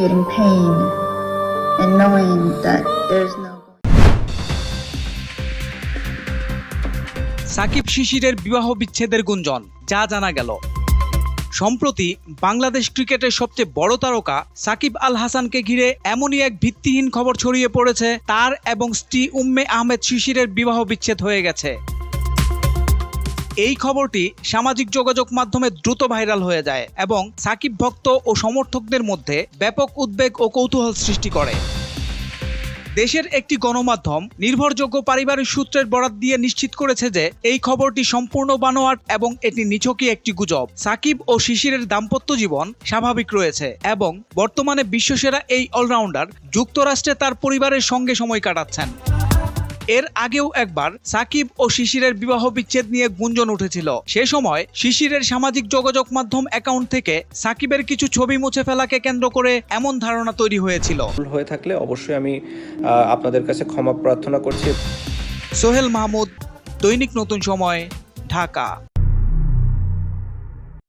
excruciating pain and knowing that there's no Shakib শিশিরের বিবাহ বিচ্ছেদের গুঞ্জন, যা জানা গেল। সম্প্রতি বাংলাদেশ ক্রিকেটের সবচেয়ে বড় তারকা সাকিব আল হাসানকে ঘিরে এমনই এক ভিত্তিহীন খবর ছড়িয়ে পড়েছে, তার এবং স্ত্রী উম্মে আহমেদ শিশিরের বিবাহ বিচ্ছেদ হয়ে গেছে। এই খবরটি সামাজিক যোগাযোগ মাধ্যমে দ্রুত ভাইরাল হয়ে যায় এবং সাকিব ভক্ত ও সমর্থকদের মধ্যে ব্যাপক উদ্বেগ ও কৌতূহল সৃষ্টি করে। দেশের একটি গণমাধ্যম নির্ভরযোগ্য পারিবারিক সূত্রের বরাত দিয়ে নিশ্চিত করেছে যে এই খবরটি সম্পূর্ণ বানোয়াট এবং এটি নিছকই একটি গুজব। সাকিব ও শিশিরের দাম্পত্য জীবন স্বাভাবিক রয়েছে এবং বর্তমানে বিশ্বসেরা এই অলরাউন্ডার যুক্তরাষ্ট্রে তার পরিবারের সঙ্গে সময় কাটাচ্ছেন। এর আগেও একবার সাকিব ও শিশিরের বিবাহ বিচ্ছেদ নিয়ে গুঞ্জন উঠেছিল। সে সময় শিশিরের সামাজিক যোগাযোগ মাধ্যম অ্যাকাউন্ট থেকে সাকিবের কিছু ছবি মুছে ফেলাকে কেন্দ্র করে এমন ধারণা তৈরি হয়েছিল। হয়ে থাকলে অবশ্যই আমি আপনাদের কাছে ক্ষমা প্রার্থনা করছি। সোহেল মাহমুদ দৈনিক নতুন সময় ঢাকা।